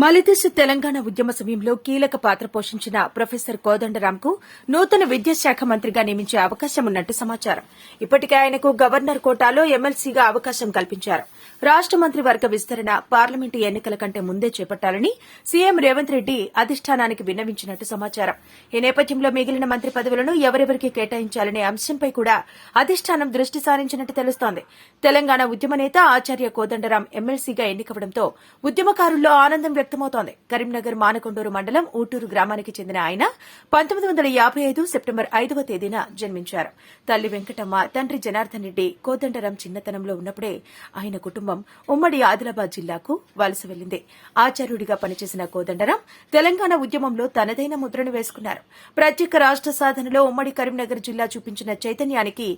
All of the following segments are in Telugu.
మలిదశ తెలంగాణ ఉద్యమ సమయంలో కీలక పాత్ర పోషించిన ప్రొఫెసర్ కోదండరాంకు నూతన విద్యాశాఖ మంత్రిగా నియమించే అవకాశం ఉన్నట్టు సమాచారం. ఇప్పటికే ఆయనకు గవర్నర్ కోటాలో ఎమ్మెల్సీగా అవకాశం కల్పించారు. రాష్ట మంత్రివర్గ విస్తరణ పార్లమెంటు ఎన్నికల కంటే ముందే చేపట్టాలని సీఎం రేవంత్ రెడ్డి అధిష్టానానికి విన్నవించినట్టు సమాచారం. ఈ నేపథ్యంలో మిగిలిన మంత్రి పదవులను ఎవరెవరికి కేటాయించాలనే అంశంపై కూడా అధిష్టానం దృష్టి సారించినట్టు తెలుస్తోంది. తెలంగాణ ఉద్యమ నేత ఆచార్య కోదండరాం ఎమ్మెల్సీగా ఎన్నికవడంతో ఉద్యమకారుల్లో ఆనందం వ్యక్తమవుతోంది. కరీంనగర్ మానకొండూరు మండలం ఊటూరు గ్రామానికి చెందిన ఆయన పంతొమ్మిది వందల యాబై ఐదు సెప్టెంబర్ ఐదవ తేదీన జన్మించారు. తల్లి వెంకటమ్మ తండ్రి జనార్దన్ రెడ్డి కోదండరాం చిన్నతనంలో ఉన్నప్పుడే ఆయన కుటుంబం ఉమ్మడి ఆదిలాబాద్ జిల్లాకు వలస వెళ్ళింది ఆచార్యుడిగా పనిచేసిన కోదండరాం తెలంగాణ ఉద్యమంలో తనదైన ముద్రను వేసుకున్నారు. ప్రత్యేక రాష్ట సాధనలో ఉమ్మడి కరీంనగర్ జిల్లా చూపించిన చైతన్యానికి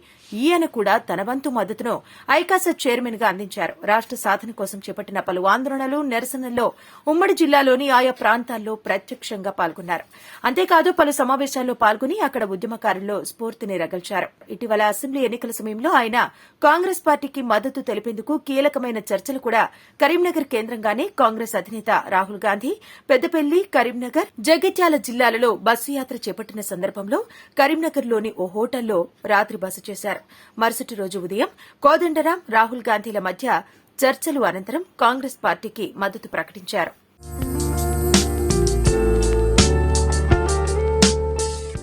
ఈయన కూడా తన వంతు మద్దతును ఐకాస చైర్మన్గా అందించారు. రాష్ట సాధన కోసం చేపట్టిన పలు ఆందోళనలు నిరసనల్లో ఉమ్మడి జిల్లాలోని ఆయా ప్రాంతాల్లో ప్రత్యక్షంగా పాల్గొన్నారు. అంతేకాదు పలు సమావేశాల్లో పాల్గొని అక్కడ ఉద్యమకారుల్లో స్ఫూర్తిని రగల్చారు. ఇటీవల అసెంబ్లీ ఎన్నికల సమయంలో ఆయన కాంగ్రెస్ పార్టీకి మద్దతు తెలిపేందుకు కీలకమైన చర్చలు కూడా కరీంనగర్ కేంద్రంగానే కాంగ్రెస్ అధినేత రాహుల్ గాంధీ పెద్దపల్లి కరీంనగర్ జగిత్యాల జిల్లాలలో బస్సు యాత్ర చేపట్టిన సందర్భంలో కరీంనగర్లోని ఓ హోటల్లో రాత్రి బస చేశారు. మరుసటి రోజు ఉదయం కోదండరాం రాహుల్ గాంధీల మధ్య చర్చలు అనంతరం కాంగ్రెస్ పార్టీకి మద్దతు ప్రకటించారు.